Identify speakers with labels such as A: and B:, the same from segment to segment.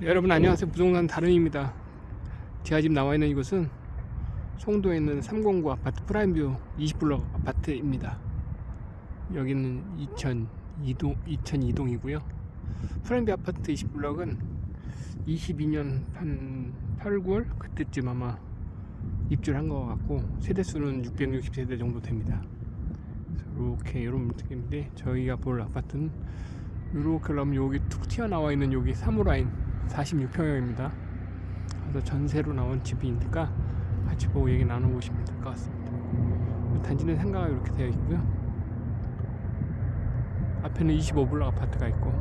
A: 네, 여러분 안녕하세요. 부동산 다름입니다. 제가 지금 나와 있는 이곳은 송도에 있는 309 아파트 프라임뷰 20블럭 아파트입니다. 여기는 2002동 2002동이고요. 프라임뷰 아파트 20블럭은 22년 한 8, 9월 그때쯤 아마 입주를 한 것 같고 세대수는 660세대 정도 됩니다. 이렇게 이런 느낌인데 저희가 볼 아파트는 이렇게 그럼 여기 툭 튀어나와 있는 여기 사무라인 46평형입니다. 그래서 전세로 나온 집이니까 같이 보고 얘기 나눠보시면 될 것 같습니다. 단지는 상가가 이렇게 되어 있고요. 앞에는 25블럭 아파트가 있고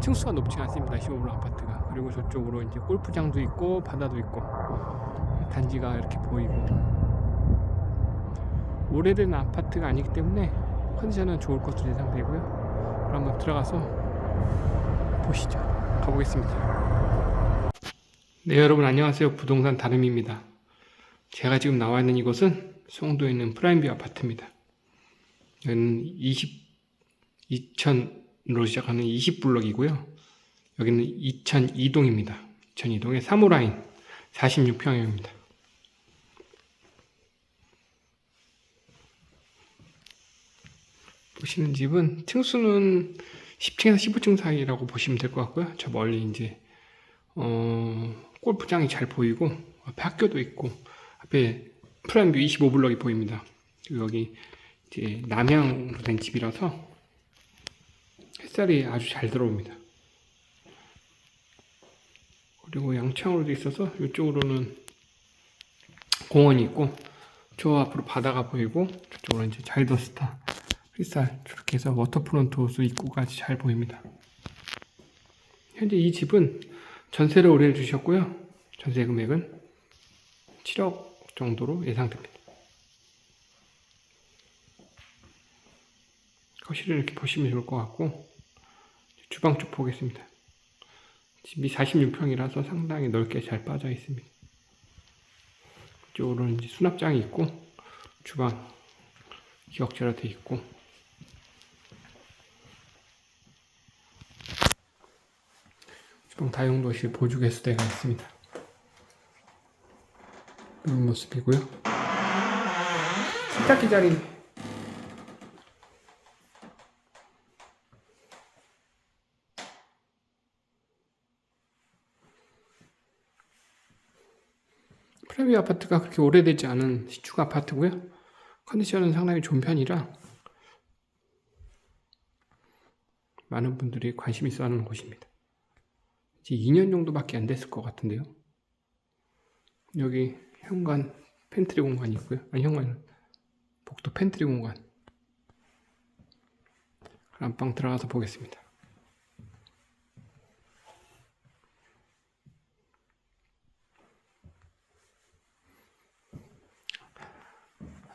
A: 층수가 높지 않습니다. 25블럭 아파트가 그리고 저쪽으로 이제 골프장도 있고 바다도 있고 단지가 이렇게 보이고 오래된 아파트가 아니기 때문에 컨디션은 좋을 것으로 예상되고요. 그럼 한번 들어가서 보시죠. 가보겠습니다. 네, 여러분 안녕하세요. 부동산 다름입니다. 제가 지금 나와 있는 이곳은 송도에 있는 프라임뷰 아파트입니다. 여기는 20, 2000으로 시작하는 20블럭이고요. 여기는 2002동입니다. 2002동의 사무라인 46평형입니다. 보시는 집은 층수는 10층에서 15층 사이라고 보시면 될 것 같고요. 저 멀리 이제 어, 골프장이 잘 보이고 앞에 학교도 있고 앞에 프라임뷰 25블럭이 보입니다. 여기 이제 남향으로 된 집이라서 햇살이 아주 잘 들어옵니다. 그리고 양창으로도 있어서 이쪽으로는 공원이 있고 저 앞으로 바다가 보이고 저쪽으로 이제 자이더스타 햇살 저렇게 해서 워터프론트 호수 입구까지 잘 보입니다. 현재 이 집은 전세를 의뢰해 주셨고요. 전세 금액은 7억 정도로 예상됩니다. 거실을 이렇게 보시면 좋을 것 같고 주방 쪽 보겠습니다. 집이 46평이라서 상당히 넓게 잘 빠져 있습니다. 이쪽으로는 수납장이 있고 주방 기역자로 되어 있고 주방 다용도실 보조 개수대가 있습니다. 이런 모습이고요. 세탁기 자리 프라이빗 아파트가 그렇게 오래되지 않은 시축 아파트고요. 컨디션은 상당히 좋은 편이라 많은 분들이 관심 있어 하는 곳입니다. 이제 2년 정도밖에 안 됐을 것 같은데요. 여기 현관 팬트리 공간이 있고요. 아니 현관 복도 팬트리 공간. 안방 들어가서 보겠습니다.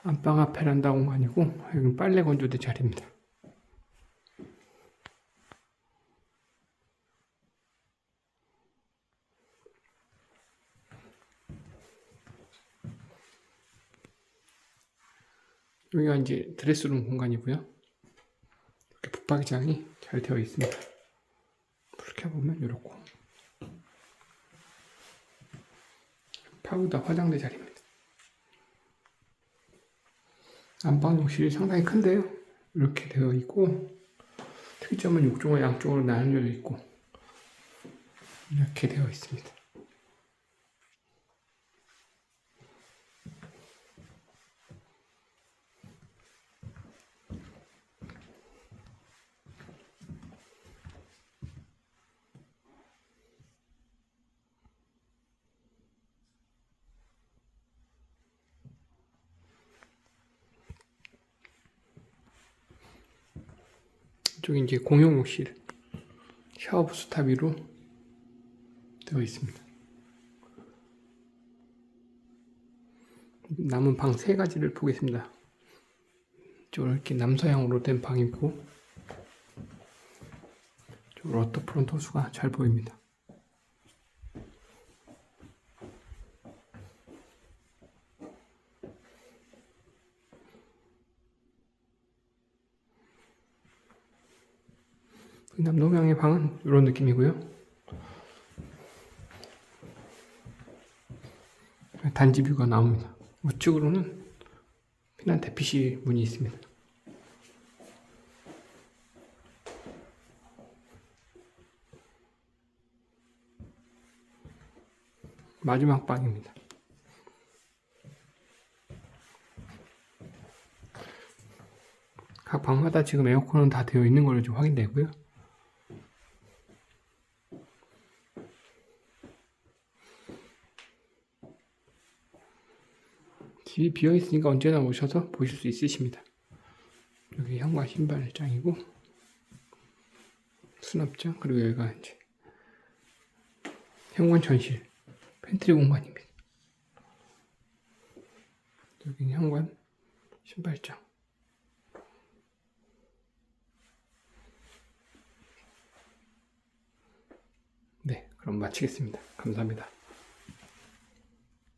A: 안방 앞 베란다 공간이고 여기 빨래 건조대 자리입니다. 여기가 이제 드레스룸 공간이고요. 이렇게 붙박이장이 잘 되어 있습니다. 이렇게 보면 이렇고 파우더 화장대 자리입니다. 안방용실이 상당히 큰데요. 이렇게 되어 있고 특이점은 욕조가 양쪽으로 나뉘어져 있고 이렇게 되어 있습니다. 이쪽이 이제 공용욕실 샤워 부스 탑 위로 되어 있습니다. 남은 방 세 가지를 보겠습니다. 이렇게 남서향으로 된 방이고 이쪽으로 워터프론트 호수가 잘 보입니다. 남동양의 방은 이런 느낌이고요. 단지 뷰가 나옵니다. 우측으로는 피난 대피시 문이 있습니다. 마지막 방입니다. 각 방마다 지금 에어컨은 다 되어 있는 걸로 좀 확인되고요. 집이 비어 있으니까 언제나 오셔서 보실 수 있으십니다. 여기 현관 신발장이고 수납장 그리고 여기가 이제 현관 전실 팬트리 공간입니다. 여기는 현관 신발장. 네, 그럼 마치겠습니다. 감사합니다.